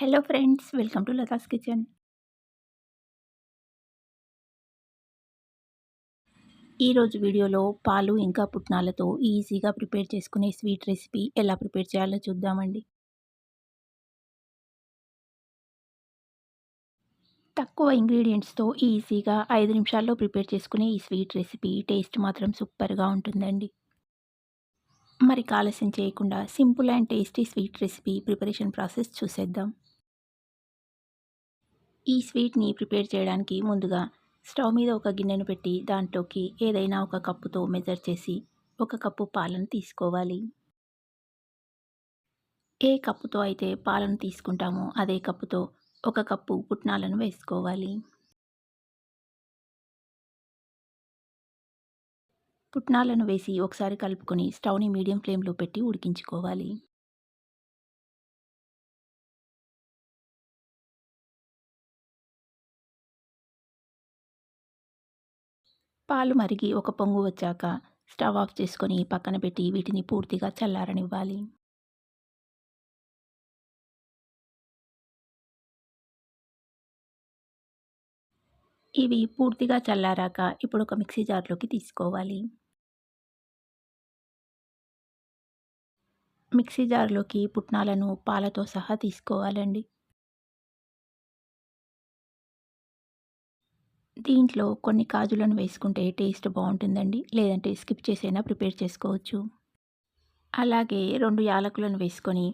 Hello friends welcome to Latha's kitchen ఈరోజు వీడియోలో పాలు ఇంకా పుట్నాలతో ఈజీగా ప్రిపేర్ చేసుకునే స్వీట్ రెసిపీ ఎలా ప్రిపేర్ చేయాలో చూద్దామండి. తక్కువ ఇంగ్రీడియంట్స్తో ఈజీగా ఐదు నిమిషాల్లో ప్రిపేర్ చేసుకునే ఈ స్వీట్ రెసిపీ టేస్ట్ మాత్రం సూపర్గా ఉంటుందండి. మరి ఆలస్యం చేయకుండా simple and tasty sweet recipe preparation process చూసేద్దాం. ఈ స్వీట్ని ప్రిపేర్ చేయడానికి ముందుగా స్టవ్ మీద ఒక గిన్నెను పెట్టి దాంట్లోకి ఏదైనా ఒక కప్పుతో మెజర్ చేసి ఒక కప్పు పాలను తీసుకోవాలి. ఏ కప్పుతో అయితే పాలను తీసుకుంటామో అదే కప్పుతో ఒక కప్పు పుట్నాలను వేసుకోవాలి. పుట్నాలను వేసి ఒకసారి కలుపుకొని స్టవ్ని మీడియం ఫ్లేమ్లో పెట్టి ఉడికించుకోవాలి. పాలు మరిగి ఒక పొంగు వచ్చాక స్టవ్ ఆఫ్ చేసుకొని పక్కన పెట్టి వీటిని పూర్తిగా చల్లారనివ్వాలి. ఇవి పూర్తిగా చల్లారాక ఇప్పుడు ఒక మిక్సీ జార్లోకి తీసుకోవాలి. మిక్సీ జార్లోకి పుట్నాలను పాలతో సహా తీసుకోవాలండి. దీంట్లో కొన్ని కాజులను వేసుకుంటే టేస్ట్ బాగుంటుందండి. లేదంటే స్కిప్ చేసైనా ప్రిపేర్ చేసుకోవచ్చు. అలాగే రెండు యాలకులను వేసుకొని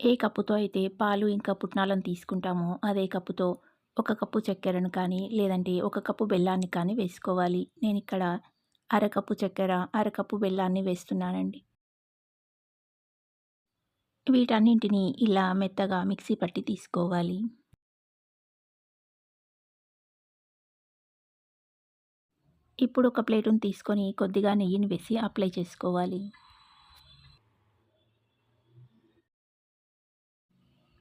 ఏ కప్పుతో అయితే పాలు ఇంకా పుట్నాలను తీసుకుంటామో అదే కప్పుతో ఒక కప్పు చక్కెరను కానీ లేదంటే ఒక కప్పు బెల్లాన్ని కానీ వేసుకోవాలి. నేను ఇక్కడ అరకప్పు చక్కెర అరకప్పు బెల్లాన్ని వేస్తున్నానండి. వీటన్నింటినీ ఇలా మెత్తగా మిక్సీ పట్టి తీసుకోవాలి. ఇప్పుడు ఒక ప్లేటును తీసుకొని కొద్దిగా నెయ్యిని వేసి అప్లై చేసుకోవాలి.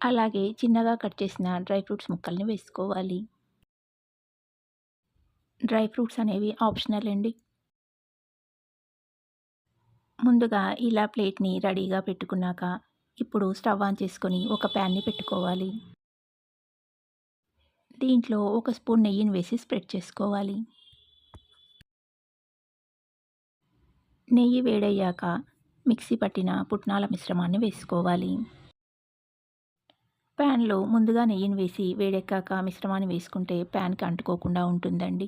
అలాగే చిన్నగా కట్ చేసిన డ్రై ఫ్రూట్స్ ముక్కల్ని వేసుకోవాలి. డ్రై ఫ్రూట్స్ అనేవి ఆప్షనల్ అండి. ముందుగా ఇలా ప్లేట్ని రెడీగా పెట్టుకున్నాక ఇప్పుడు స్టవ్ ఆన్ చేసుకొని ఒక ప్యాన్ని పెట్టుకోవాలి. దీంట్లో ఒక స్పూన్ నెయ్యిని వేసి స్ప్రెడ్ చేసుకోవాలి. నెయ్యి వేడయ్యాక మిక్సీ పట్టిన పుట్నాల మిశ్రమాన్ని వేసుకోవాలి. ప్యాన్లో ముందుగా నెయ్యిని వేసి వేడెక్కాక మిశ్రమాన్ని వేసుకుంటే ప్యాన్కి అంటుకోకుండా ఉంటుందండి.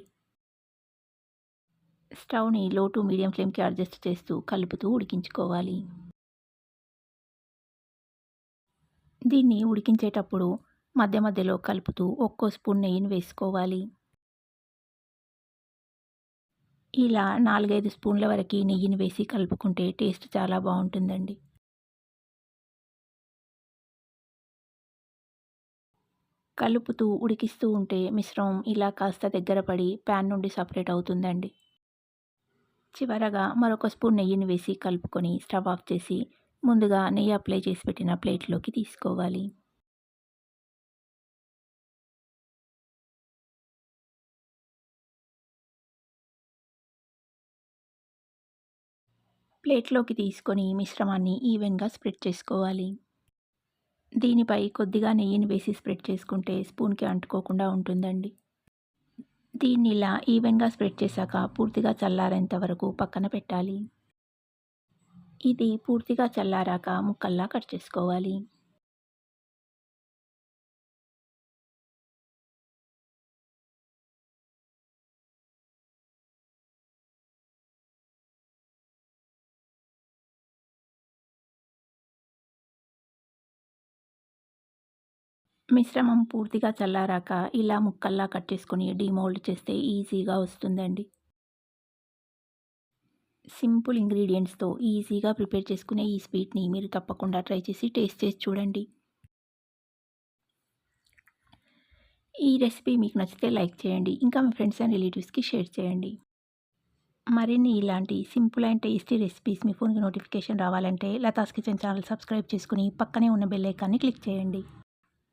స్టవ్ని లో టు మీడియం ఫ్లేమ్కి అడ్జస్ట్ చేస్తూ కలుపుతూ ఉడికించుకోవాలి. దీన్ని ఉడికించేటప్పుడు మధ్య మధ్యలో కలుపుతూ ఒక్కో స్పూన్ నెయ్యిని వేసుకోవాలి. ఇలా నాలుగైదు స్పూన్ల వరకు నెయ్యిని వేసి కలుపుకుంటే టేస్ట్ చాలా బాగుంటుందండి. కలుపుతూ ఉడికిస్తూ ఉంటే మిశ్రమం ఇలా కాస్త దగ్గర పడి ప్యాన్ నుండి సపరేట్ అవుతుందండి. చివరగా మరొక స్పూన్ నెయ్యిని వేసి కలుపుకొని స్టవ్ ఆఫ్ చేసి ముందుగా నెయ్యి అప్లై చేసి పెట్టిన ప్లేట్లోకి తీసుకోవాలి. ప్లేట్లోకి తీసుకొని మిశ్రమాన్ని ఈవెన్గా స్ప్రెడ్ చేసుకోవాలి. దీనిపై కొద్దిగా నెయ్యిని వేసి స్ప్రెడ్ చేసుకుంటే స్పూన్కి అంటుకోకుండా ఉంటుందండి. దీన్ని ఇలా ఈవెన్గా స్ప్రెడ్ చేశాక పూర్తిగా చల్లారేంత వరకు పక్కన పెట్టాలి. ఇది పూర్తిగా చల్లారాక ముక్కల్లా కట్ చేసుకోవాలి. మిశ్రమం పూర్తిగా చల్లారాక ఇలా ముక్కల్లా కట్ చేసుకొని డీమోల్డ్ చేస్తే ఈజీగా వస్తుందండి. సింపుల్ ఇంగ్రీడియంట్స్తో ఈజీగా ప్రిపేర్ చేసుకునే ఈ స్వీట్ని మీరు తప్పకుండా ట్రై చేసి టేస్ట్ చేసి చూడండి. ఈ రెసిపీ మీకు నచ్చితే లైక్ చేయండి ఇంకా మీ ఫ్రెండ్స్ అండ్ రిలేటివ్స్కి షేర్ చేయండి. మరిన్ని ఇలాంటి సింపుల్ అండ్ టేస్టీ రెసిపీస్ మీ ఫోన్కి నోటిఫికేషన్ రావాలంటే లతాస్ కిచెన్ ఛానల్ సబ్స్క్రైబ్ చేసుకుని పక్కనే ఉన్న బెల్ ఐకాన్ని క్లిక్ చేయండి.